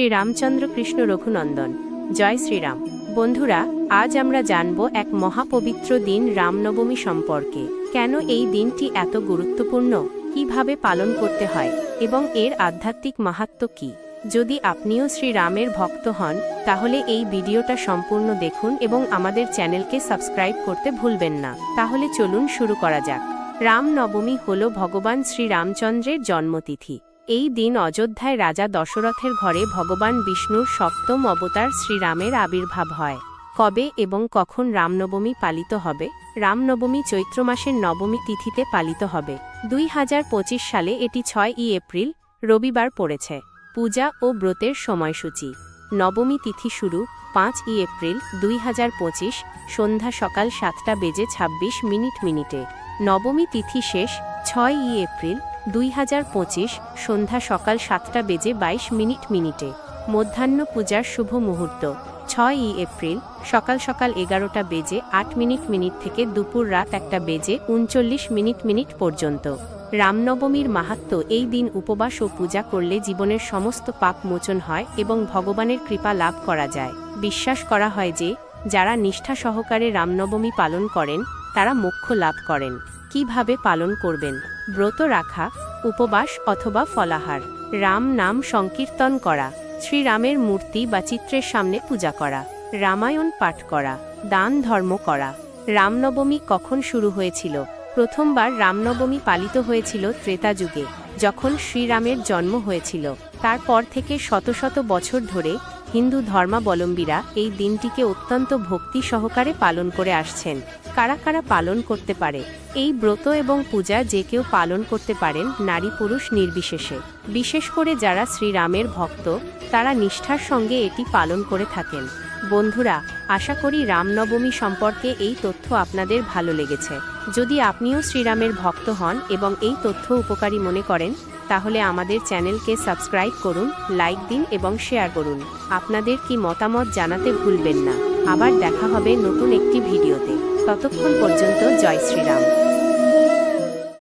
শ্রী রামচন্দ্র কৃষ্ণ রঘুনন্দন। জয় শ্রীরাম। বন্ধুরা, আজ আমরা জানব এক মহাপবিত্র দিন রামনবমী সম্পর্কে। কেন এই দিনটি এত গুরুত্বপূর্ণ? কীভাবে পালন করতে হয়? এবং এর আধ্যাত্মিক মাহাত্ম্য কী? যদি আপনিও শ্রী রামের ভক্ত হন, তাহলে এই ভিডিওটা সম্পূর্ণ দেখুন এবং আমাদের চ্যানেলকে সাবস্ক্রাইব করতে ভুলবেন না। তাহলে চলুন শুরু করা যাক। রামনবমী হল ভগবান শ্রী রামচন্দ্রের জন্মতিথি। এই দিন অযোধ্যায় রাজা দশরথের ঘরে ভগবান বিষ্ণুর সপ্তম অবতার শ্রীরামের আবির্ভাব হয়। কবে এবং কখন রামনবমী পালিত হবে? রামনবমী চৈত্র মাসের নবমী তিথিতে পালিত হবে। দুই হাজার পঁচিশ সালে এটি ছয় ই এপ্রিল, রবিবার পড়েছে। পূজা ও ব্রতের সময়সূচি। নবমী তিথি শুরু, পাঁচ ই এপ্রিল, দুই হাজার পঁচিশ, সন্ধ্যা সকাল সাতটা বেজে ২৬ মিনিট মিনিটে। নবমী তিথি শেষ, ছয় ই এপ্রিল দুই হাজার পঁচিশ সন্ধ্যা সকাল সাতটা বেজে ২২ মিনিট মিনিটে। মধ্যাহ্ন পূজার শুভ মুহূর্ত। ছয় ই এপ্রিল সকাল সকাল এগারোটা বেজে আট মিনিট মিনিট থেকে দুপুর রাত একটা বেজে উনচল্লিশ মিনিট মিনিট পর্যন্ত। রামনবমীর মাহাত্ম্য এই দিন উপবাস ও পূজা করলে জীবনের সমস্ত পাপ মোচন হয় এবং ভগবানের কৃপা লাভ করা যায়। বিশ্বাস করা হয় যে, যারা নিষ্ঠা সহকারে রামনবমী পালন করেন, তারা মোক্ষ লাভ করেন। কীভাবে পালন করবেন? ব্রত রাখা, উপবাস অথবা ফলাহার। রাম নাম সংকীর্তন করা, শ্রীরামের মূর্তি বা চিত্রের সামনে পূজা করা, রামায়ণ পাঠ করা, দান ধর্ম করা। রামনবমী কখন শুরু হয়েছিল? প্রথমবার রামনবমী পালিত হয়েছিল ত্রেতা যুগে, যখন শ্রীরামের জন্ম হয়েছিল। তারপর থেকে শত শত বছর ধরে হিন্দু ধর্মাবলম্বীরা এই দিনটিকে অত্যন্ত ভক্তি সহকারে পালন করে আসছেন। কারা কারা পালন করতে পারে? এই ব্রত এবং পূজা যে কেউ পালন করতে পারেন নারী পুরুষ নির্বিশেষে। বিশেষ করে যারা শ্রীরামের ভক্ত, তারা নিষ্ঠার সঙ্গে এটি পালন করে থাকেন। বন্ধুরা আশা করি রামনবমী সম্পর্কে এই তথ্য আপনাদের ভালো লেগেছে। যদি আপনিও শ্রীরামের ভক্ত হন এবং এই তথ্য উপকারী মনে করেন, তাহলে আমাদের চ্যানেলকে সাবস্ক্রাইব করুন, লাইক দিন এবং শেয়ার করুন। আপনাদের কি মতামত জানাতে ভুলবেন না। আবার দেখা হবে নতুন একটি ভিডিওতে। ততক্ষণ পর্যন্ত জয় শ্রীরাম।